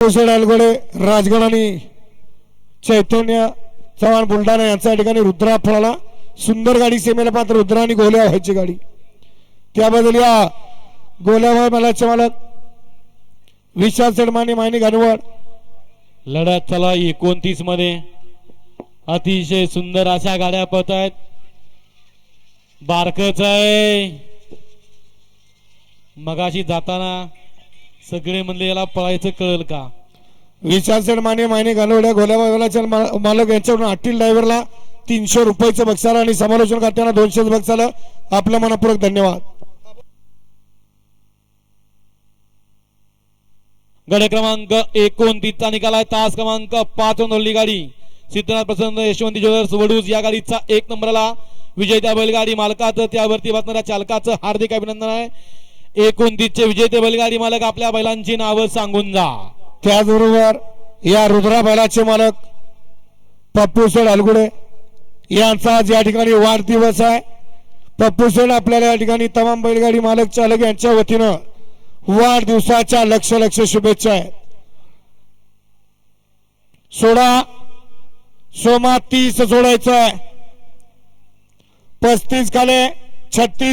कोसळ अलगोडे राजगड आणि चैतन्य चव्हाण बुलढाणा यांच्या ठिकाणी रुद्रा फळाला सुंदर गाडी सेमेला पात्र रुद्रा आणि गोल्या व्हायची गाडी. त्याबद्दल या गोल्याभाई मलाचे मालक विशाल सडमाने मायनी घाणवड. लढ्यात चला एकोणतीसमध्ये. अतिशय सुंदर अशा गाड्या पळत आहेत. बारकच आहे. मगाशी जाताना सगळे म्हणले याला पळायचं कळल का? विशाल सडमाने मायनी घाणवड्या गोल्याभाई मलाचे मा- मालक यांच्याकडून अट्टील ड्रायव्हरला तीनशे रुपयाचं बक्षाला आणि समालोचन करताना दोनशे बक्षाला आपलं मनपूर्वक धन्यवाद. गड क्रमांक एकोणतीसचा निकाल आहे. तास क्रमांक पाच नोंदली गाडी. सिद्धनाथ प्रसन्न यशवंती ज्वेलर्स वडूज या गाडीचा एक नंबरला विजयता बैलगाडी मालकाचं त्यावरती बसणाऱ्या चालकाचं हार्दिक अभिनंदन आहे. एकोणतीसचे विजेते बैलगाडी मालक आपल्या बैलांची नावं सांगून जा. त्याचबरोबर या रुद्रा बैलाचे मालक पप्पू शेठ अलगुडे यांचा आज या ठिकाणी वाढदिवस आहे. पप्पू शेठ आपल्याला या ठिकाणी तमाम बैलगाडी मालक चालक यांच्या वतीनं वाढदिवसाच्या लक्ष लक्ष शुभेच्छा आहेत. सोळा सोमा तीस सोडायचं आहे. पस्तीस खाले छत्तीस